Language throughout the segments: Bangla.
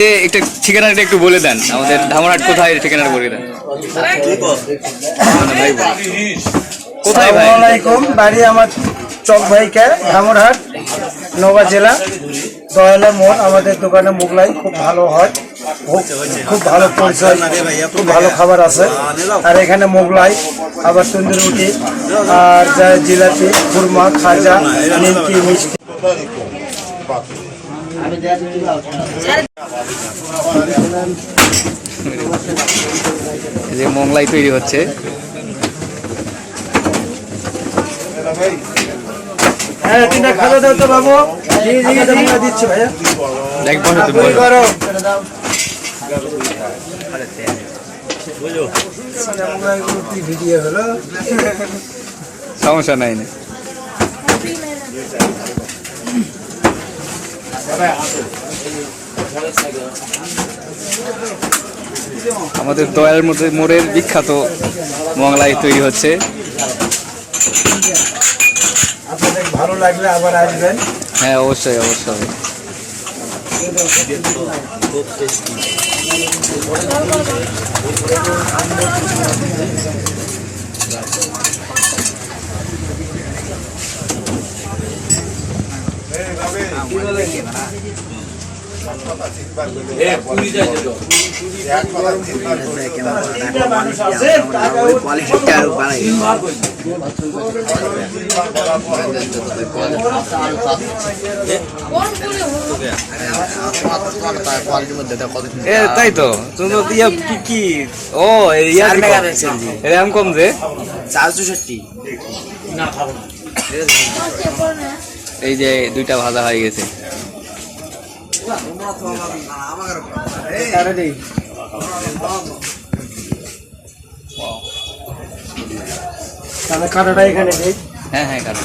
একটা ঠিকানাটা একটু বলে দেন। আমাদের ধামরাট কোথায় ঠিকানাটা বলে দেন। কোথায় ভাই? আলাইকুম বাড়ি আমার চক ভাইকা ধামরহাট নওগাঁ জেলা। দয়ালা মোড় আমাদের দোকানে মোগলাই খুব ভালো হয়। খুব- ভালো পরিচয় খুব ভালো খাবার আছে। আর এখানে মোগলাই আবার তন্দুরি রুটি আর যা জিলাপি খুরমা খাজা নিমকি মিষ্টি। যে মোংলাই তৈরি হচ্ছে। হ্যাঁ সমস্যা নাই। না আমাদের দয়াল মধ্যে মোড়ের বিখ্যাত মোংলাই তৈরি হচ্ছে। আপনাদের ভালো লাগলে আবার আসবেন। হ্যাঁ অবশ্যই অবশ্যই। তিনটা মানুষ তাই তো। তুমি কি কি? ও কি কম? যে? চার চৌষট্টি এই যে দুইটা ভাজা হয়ে গেছে। কাটাটা এখানে হ্যাঁ হ্যাঁ কাটো।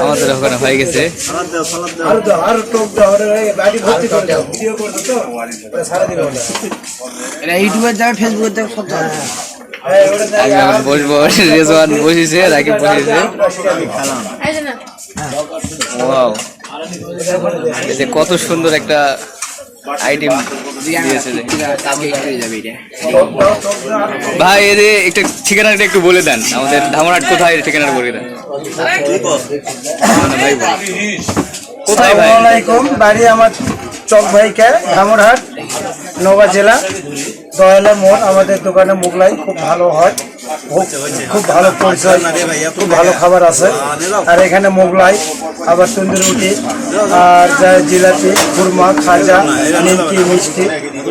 আমাদের- ওখানে হয়ে গেছে। ইউটিউবের যাবে ফেসবুকের বসবো। রেজওয়ান বসেছে রাকিব বসেছে। কত সুন্দর একটা আইটেম ভাই, এদের একটা ঠিকানাটা একটু বলে দেন। আমাদের ধামরাট কোথায় ঠিকানাটা বলে দেন। কোথায় ভাই? আলাইকুম বাড়ি আমার চক ভাইকা ধামরহাট নওগাঁ জেলা। দয়ালা মোড়, আমাদের দোকানে মোগলাই, খুব ভালো হয়। খুব- ভালো পরিচয় খুব ভালো খাবার আছে। আর এখানে মোগলাই আবার তন্দুরি রুটি আর যা জিলাপি খুরমা খাজা নিমকি মিষ্টি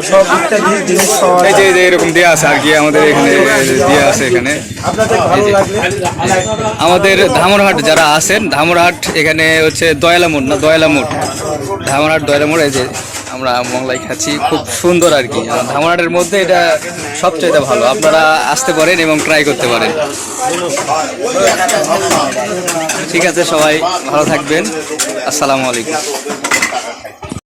সব ইত্যাদি জিনিস পাওয়া এই যে এরকম দেওয়া আছে আর কি আমাদের এখানে দেওয়া আছে এখানে। আমাদের ধামরহাট যারা আছেন ধামরহাট এখানে হচ্ছে দয়ালামোড় না দয়ালামোড় ধামরহাট দয়ালামোড় এই যে আমরা মংলাই খাচ্ছি, খুব সুন্দর আর কি। আর মধ্যে এটা সবচেয়ে ভালো। আপনারা আসতে পারেন এবং ট্রাই করতে পারেন। ঠিক আছে, সবাই ভালো থাকবেন। আসসালামু আলাইকুম।